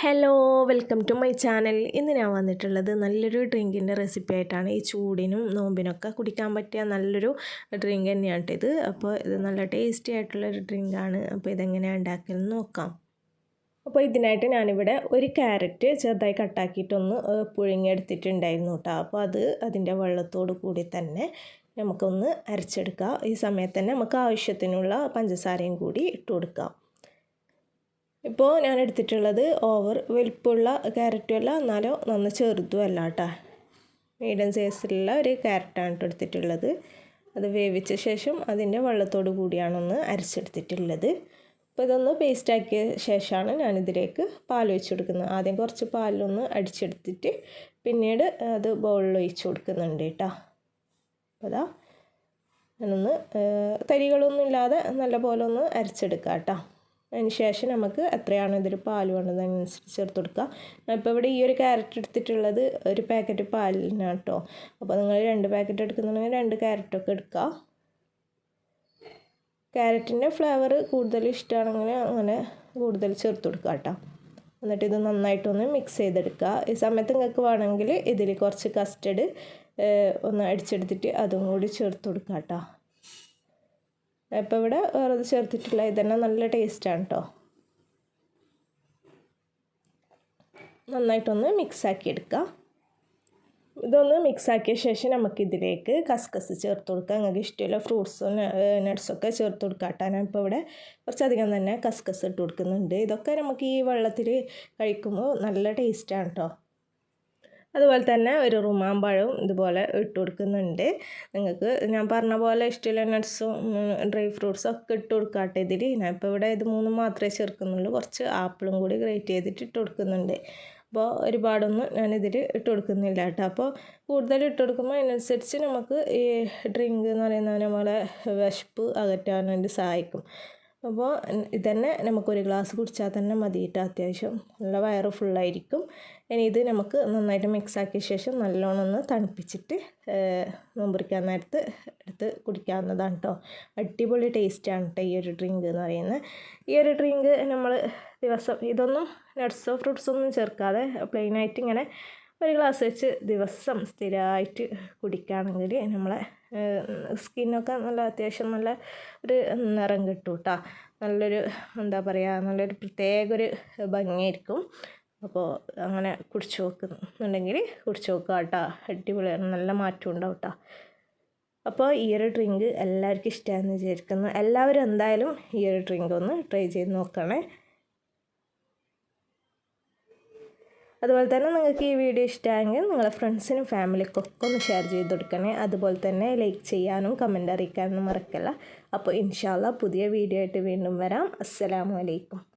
Hello welcome to my channel ഇന്ന് ഞാൻ വന്നിട്ടുള്ളത് നല്ലൊരു ഡ്രിങ്കിന്റെ റെസിപ്പി ആയിട്ടാണ്. ഈ ചൂടിനും നോമ്പിനൊക്കെ കുടിക്കാൻ പറ്റിയ നല്ലൊരു ഡ്രിങ്ക് തന്നെയാണ് ഇത് അപ്പോൾ ഇത് നല്ല ടേസ്റ്റി ആയിട്ടുള്ളൊരു ഡ്രിങ്കാണ് അപ്പോൾ ഇതെങ്ങനെയാണ് ഉണ്ടാക്കിയെന്ന് നോക്കാം. അപ്പോൾ ഇതിനായിട്ട് ഞാനിവിടെ ഒരു ക്യാരറ്റ് ചെറുതായി കട്ടാക്കിയിട്ടൊന്ന് പുഴുങ്ങിയെടുത്തിട്ടുണ്ടായിരുന്നു കേട്ടോ. അപ്പോൾ അത് അതിന്റെ വെള്ളത്തോട് കൂടി തന്നെ നമുക്കൊന്ന് അരച്ചെടുക്കാം. ഈ സമയത്ത് തന്നെ നമുക്ക് ആവശ്യത്തിനുള്ള പഞ്ചസാരയും കൂടി ഇട്ട് കൊടുക്കാം. ഇപ്പോൾ ഞാൻ എടുത്തിട്ടുള്ളത് ഓവർ വലിപ്പമുള്ള ക്യാരറ്റും അല്ല എന്നാലോ നന്ന ചെറുതും അല്ല കേട്ടോ മീഡിയം സൈസിലുള്ള ഒരു ക്യാരറ്റാണ് എടുത്തിട്ടുള്ളത്. അത് വേവിച്ച ശേഷം അതിന്റെ വെള്ളത്തോട് കൂടിയാണൊന്ന് അരച്ചെടുത്തിട്ടുള്ളത്. അപ്പോൾ ഇതൊന്ന് പേസ്റ്റാക്കിയ ശേഷമാണ് ഞാനിതിലേക്ക് പാൽ ഒഴിച്ച് കൊടുക്കുന്നത്. ആദ്യം കുറച്ച് പാലൊന്ന് അടിച്ചെടുത്തിട്ട് പിന്നീട് അത് ബൗളിൽ ഒഴിച്ചു കൊടുക്കുന്നുണ്ട് കേട്ടോ അപ്പോൾ അതാ ഞാനൊന്ന് തരികളൊന്നും ഇല്ലാതെ നല്ല പോലെ ഒന്ന് അരച്ചെടുക്കാം കേട്ടോ അതിന് ശേഷം നമുക്ക് എത്രയാണ് ഇതിൽ പാൽ വേണ്ടത് അതിനനുസരിച്ച് ചേർത്ത് കൊടുക്കുക. ഇപ്പോൾ ഇവിടെ ഈ ഒരു ക്യാരറ്റ് എടുത്തിട്ടുള്ളത് ഒരു പാക്കറ്റ് പാലിനാണ് കേട്ടോ. അപ്പോൾ നിങ്ങൾ രണ്ട് പാക്കറ്റ് എടുക്കുന്നുണ്ടെങ്കിൽ രണ്ട് ക്യാരറ്റൊക്കെ എടുക്കുക. ക്യാരറ്റിന്റെ ഫ്ലേവർ കൂടുതൽ ഇഷ്ടമാണെങ്കിൽ അങ്ങനെ കൂടുതൽ ചേർത്ത് കൊടുക്കുക കേട്ടോ. എന്നിട്ട് ഇത് നന്നായിട്ടൊന്ന് മിക്സ് ചെയ്തെടുക്കുക. ഈ സമയത്ത് നിങ്ങൾക്ക് വേണമെങ്കിൽ ഇതിൽ കുറച്ച് കസ്റ്റഡ് ഒന്ന് അടിച്ചെടുത്തിട്ട് അതും കൂടി ചേർത്ത് കൊടുക്കുക കേട്ടോ. ഇപ്പോൾ ഇവിടെ വേറെ ചേർത്തിട്ടില്ല ഇതന്നെ നല്ല ടേസ്റ്റാണ് കേട്ടോ നന്നായിട്ടൊന്ന് മിക്സാക്കി എടുക്കുക ഇതൊന്ന് മിക്സാക്കിയ ശേഷം നമുക്കിതിലേക്ക് കസ്കസ് ചേർത്ത് കൊടുക്കുക നിങ്ങൾക്ക് ഇഷ്ടമുള്ള ഫ്രൂട്ട്സും നട്ട്സൊക്കെ ചേർത്ത് കൊടുക്കുക കേട്ടോ ഇപ്പോൾ ഇവിടെ കുറച്ചധികം തന്നെ കസ്കസ് ഇട്ട് കൊടുക്കുന്നുണ്ട്. ഇതൊക്കെ നമുക്ക് ഈ വെള്ളത്തിൽ കഴിക്കുമ്പോൾ നല്ല ടേസ്റ്റാണ് കേട്ടോ അതുപോലെ തന്നെ ഒരു റുമാമ്പഴവും ഇതുപോലെ ഇട്ട് കൊടുക്കുന്നുണ്ട് നിങ്ങൾക്ക് ഞാൻ പറഞ്ഞ പോലെ ഇഷ്ടമുള്ള നട്ട്സും ഡ്രൈ ഫ്രൂട്ട്സും ഒക്കെ ഇട്ട് കൊടുക്കാട്ടെ ഇതിൽ ഞാൻ ഇപ്പോൾ ഇവിടെ ഇത് മൂന്നും മാത്രമേ ചേർക്കുന്നുള്ളൂ. കുറച്ച് ആപ്പിളും കൂടി ഗ്രേറ്റ് ചെയ്തിട്ട് ഇട്ട് കൊടുക്കുന്നുണ്ട്. അപ്പോൾ ഒരുപാടൊന്നും ഞാനിതിൽ ഇട്ട് കൊടുക്കുന്നില്ല കേട്ടോ. അപ്പോൾ കൂടുതൽ ഇട്ട് കൊടുക്കുമ്പോൾ അതിനനുസരിച്ച് നമുക്ക് ഈ ഡ്രിങ്ക് എന്ന് പറയുന്നത് നമ്മളെ വിശപ്പ് അകറ്റാൻ വേണ്ടി സഹായിക്കും. അപ്പോൾ ഇതന്നെ നമുക്കൊരു ഗ്ലാസ് കുടിച്ചാൽ തന്നെ മതിയിട്ട് അത്യാവശ്യം. നല്ല വയറ് ഫുള്ളായിരിക്കും. ഇനി ഇത് നമുക്ക് നന്നായിട്ട് മിക്സ് ആക്കിയ ശേഷം നല്ലോണം ഒന്ന് തണുപ്പിച്ചിട്ട് നോമ്പുറിക്കാൻ നേരത്ത് എടുത്ത് കുടിക്കാവുന്നതാണ് കേട്ടോ. അടിപൊളി ടേസ്റ്റാണ് കേട്ടോ ഈ ഒരു ഡ്രിങ്ക് എന്ന് പറയുന്നത്. ഈ ഒരു ഡ്രിങ്ക് നമ്മൾ ദിവസം ഇതൊന്നും നട്ട്സോ ഫ്രൂട്ട്സോ ഒന്നും ചേർക്കാതെ പ്ലെയിനായിട്ട് ഇങ്ങനെ ഒരു ഗ്ലാസ് വെച്ച് ദിവസം സ്ഥിരമായിട്ട് കുടിക്കുകയാണെങ്കിൽ നമ്മളെ സ്കിന്നൊക്കെ നല്ല അത്യാവശ്യം നല്ല ഒരു നിറം കിട്ടും കേട്ടോ നല്ലൊരു എന്താ പറയുക നല്ലൊരു പ്രത്യേക ഒരു ഭംഗിയായിരിക്കും. അപ്പോൾ അങ്ങനെ കുടിച്ച് നോക്കുന്നുണ്ടെങ്കിൽ കുടിച്ച് നോക്കുക കേട്ടോ അടിപൊളിയാണ് നല്ല മാറ്റം ഉണ്ടാവും കേട്ടോ അപ്പോൾ ഈ ഒരു ഡ്രിങ്ക് എല്ലാവർക്കും ഇഷ്ടമാണെന്ന് വിചാരിക്കുന്നു. എല്ലാവരും എന്തായാലും ഈ ഒരു ഡ്രിങ്ക് ഒന്ന് ട്രൈ ചെയ്ത് നോക്കണേ. അതുപോലെ തന്നെ നിങ്ങൾക്ക് ഈ വീഡിയോ ഇഷ്ടമായെങ്കിൽ നിങ്ങളുടെ ഫ്രണ്ട്സിനും ഫാമിലിക്കൊക്കെ ഒന്ന് ഷെയർ ചെയ്ത് കൊടുക്കണേ. അതുപോലെ തന്നെ ലൈക്ക് ചെയ്യാനും കമന്റ് അറിയിക്കാനും മറക്കല്ല. അപ്പോൾ ഇൻഷാല്ല പുതിയ വീഡിയോ ആയിട്ട് വീണ്ടും വരാം. അസ്സലാമു അലൈക്കും.